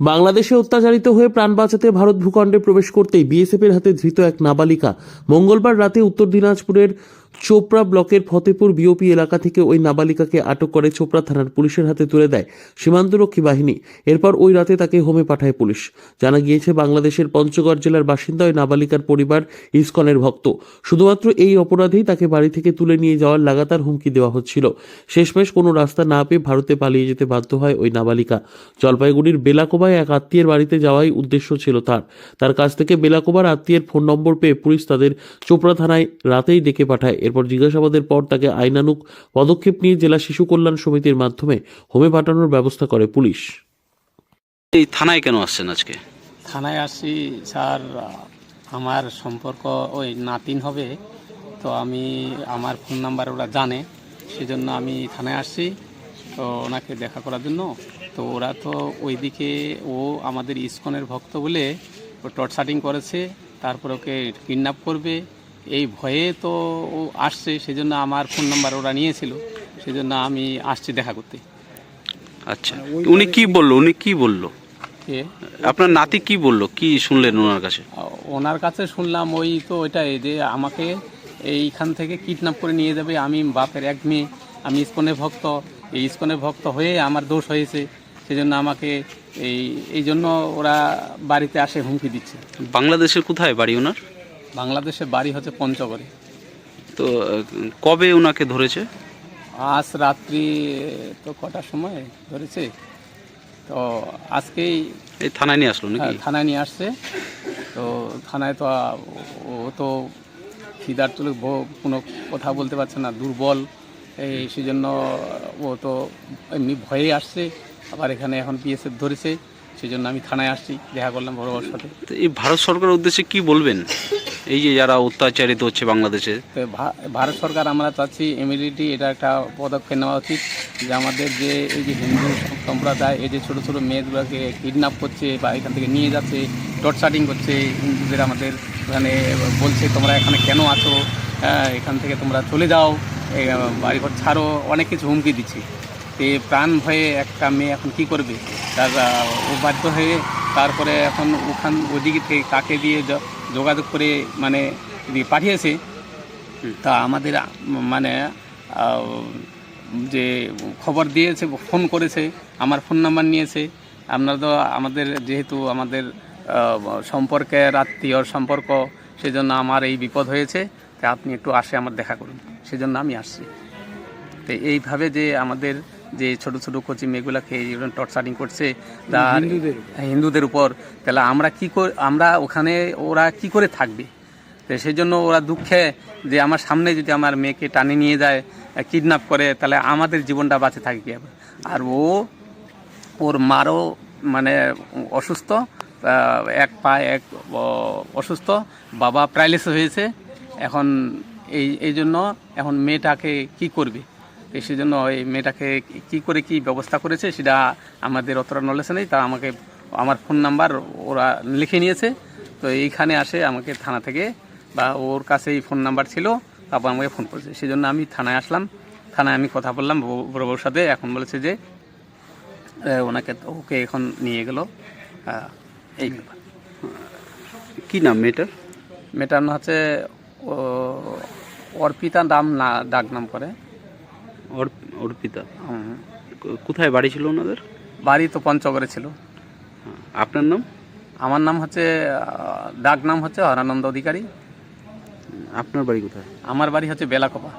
বাংলাদেশে অত্যাচারিত হয়ে প্রাণ বাঁচাতে ভারত ভূখণ্ডে প্রবেশ করতেই বিএসএফ এর হাতে ধৃত এক নাবালিকা। মঙ্গলবার রাতে উত্তর দিনাজপুরের চোপড়া ব্লকের ফতেপুর বিওপি এলাকা থেকে ওই নাবালিকাকে আটক করে চোপড়া থানার পুলিশের হাতে তুলে দেয় সীমান্তরক্ষী বাহিনী। এরপর ওই রাতে তাকে হোমে পাঠায় পুলিশ। জানা গিয়েছে, বাংলাদেশের পঞ্চগড় জেলার বাসিন্দা ওই নাবালিকার পরিবার ইসকনের ভক্ত। শুধুমাত্র এই অপরাধেই তাকে বাড়ি থেকে তুলে নিয়ে যাওয়ার লাগাতার হুমকি দেওয়া হচ্ছিল। শেষমেশ কোনো রাস্তা না পেয়ে ভারতে পালিয়ে যেতে বাধ্য হয় ওই নাবালিকা। জলপাইগুড়ির বেলাকোবায় এক আত্মীয়ের বাড়িতে যাওয়াই উদ্দেশ্য ছিল তার। তার কাছ থেকে বেলাকোবার আত্মীয়ের ফোন নম্বর পেয়ে পুলিশ তাদের চোপড়া থানায় রাতেই ডেকে পাঠায়। এরপর জিজ্ঞাসাবাদের পর তাকে আইনানুক পদক্ষেপ নিয়ে জেলা শিশু কল্যাণ সমিতির মাধ্যমে হোমে পাঠানোর ব্যবস্থা করে পুলিশ। এই থানায় কেন আসছেন আজকে? থানায় আসছি স্যার আমার সম্পর্ক ওই নাতিন হবে তো আমি আমার ফোন নাম্বার ওরা জানে সেজন্য আমি থানায় আসছি। তো ওনাকে দেখা করার জন্য। তো ওরা তো ওইদিকে ও আমাদের ইস্কনের ভক্ত বলে ও টর্চারিং করেছে তারপর ওকে কিডন্যাপ করবে। এই ভয়ে তো ও আসছে সেজন্য আমার ফোন নাম্বার ওরা নিয়েছিল সেজন্য আমি আসছি দেখা করতে। আচ্ছা উনি কি বলল? উনি কি বলল? আপনার নাতি কি বলল? কি শুনলেন ওনার কাছে? ওনার কাছে শুনলাম ওই তো ওইটাই যে আমাকে এইখান থেকে কিডন্যাপ করে নিয়ে যাবে। আমি বাপের এক মেয়ে আমি ইস্কনের ভক্ত। এই ইস্কনের ভক্ত হয়ে আমার দোষ হয়েছে সেজন্য আমাকে এই এই জন্য ওরা বাড়িতে আসে হুমকি দিচ্ছে। বাংলাদেশের কোথায় বাড়ি ওনার? বাংলাদেশে বাড়ি হচ্ছে পঞ্চগড়ে। তো কবে ওনাকে ধরেছে? আজ রাত্রি তো কটার সময় ধরেছে। তো আজকেই এই থানায় নিয়ে আসলো নাকি? হ্যাঁ, থানায় নিয়ে আসছে। তো থানায় তো ও তো খিদার তুলে কোনো কথা বলতে পারছে না দুর্বল। এই সেজন্য ও তো এমনি ভয়ে আসছে আবার এখানে এখন বিএসএফ ধরেছে সেই জন্য আমি থানায় আসছি দেখা করলাম বড় সাথে। তো এই ভারত সরকারের উদ্দেশ্যে কি বলবেন? এই যে যারা অত্যাচারিত হচ্ছে বাংলাদেশে। তো ভারত সরকার আমরা চাচ্ছি ইমিডিয়েটলি এটা একটা পদক্ষেপ নেওয়া উচিত যে আমাদের যে এই যে হিন্দু সম্প্রদায় এই যে ছোটো ছোটো মেয়েগুলোকে কিডন্যাপ করছে বা এখান থেকে নিয়ে যাচ্ছে টর্চারিং করছে হিন্দুদের আমাদের এখানে বলছে তোমরা এখানে কেন আছো? হ্যাঁ, এখান থেকে তোমরা চলে যাও। বাড়িঘর ছাড়ো অনেক কিছু হুমকি দিচ্ছে। তো প্রাণ ভয়ে একটা মেয়ে এখন কি করবে? তার ও বাধ্য হয়ে তারপরে এখন ওখান ওদিকে থেকে কাকে দিয়ে যোগাযোগ করে মানে পাঠিয়েছে। তা আমাদের মানে যে খবর দিয়েছে ফোন করেছে আমার ফোন নাম্বার নিয়েছে। আপনারা তো আমাদের যেহেতু আমাদের সম্পর্কের আত্মীয়র সম্পর্ক সেজন্য আমার এই বিপদ হয়েছে। তা আপনি একটু আসে আমার দেখা করুন। সেজন্য আমি আসছি। তো এইভাবে যে আমাদের যে ছোট ছোট কোচি মেয়েগুলাকে এইরকম টর্চারিং করছে তার হিন্দুদের উপর। তাহলে আমরা কি করে আমরা ওখানে ওরা কি করে থাকবে? তো সেই জন্য ওরা দুঃখে যে আমার সামনে যদি আমার মেয়েকে টানে নিয়ে যায় কিডন্যাপ করে তাহলে আমাদের জীবনটা বাঁচে থাকে কীভাবে আর ও ওর মারও মানে অসুস্থ এক পা এক অসুস্থ বাবা প্যারালিস হয়েছে এখন এই এই জন্য এখন মেয়েটাকে কি করবে? তো সেই জন্য এই মেয়েটাকে কি করে কি ব্যবস্থা করেছে সেটা আমাদের অতটা নলেজ নেই। তা আমাকে আমার ফোন নাম্বার ওরা লিখে নিয়েছে। তো এইখানে আসে আমাকে থানা থেকে বা ওর কাছে এই ফোন নাম্বার ছিল তারপর আমাকে ফোন করেছে। সেই জন্য আমি থানায় আসলাম। থানায় আমি কথা বললাম বড় বড় সাথে। এখন বলেছে যে ওনাকে ওকে এখন নিয়ে গেল। এই ব্যাপার। কি নাম মেয়েটার? মেয়েটার নাম হচ্ছে অর্পিতা নাম না ডাক নাম করে অর্পিতা? কোথায় বাড়ি ছিল ওনাদের? বাড়ি তো পঞ্চগড়ে ছিল। আপনার নাম? আমার নাম হচ্ছে ডাক নাম হচ্ছে হরানন্দ অধিকারী। আপনার বাড়ি কোথায়? আমার বাড়ি হচ্ছে বেলাকোপা।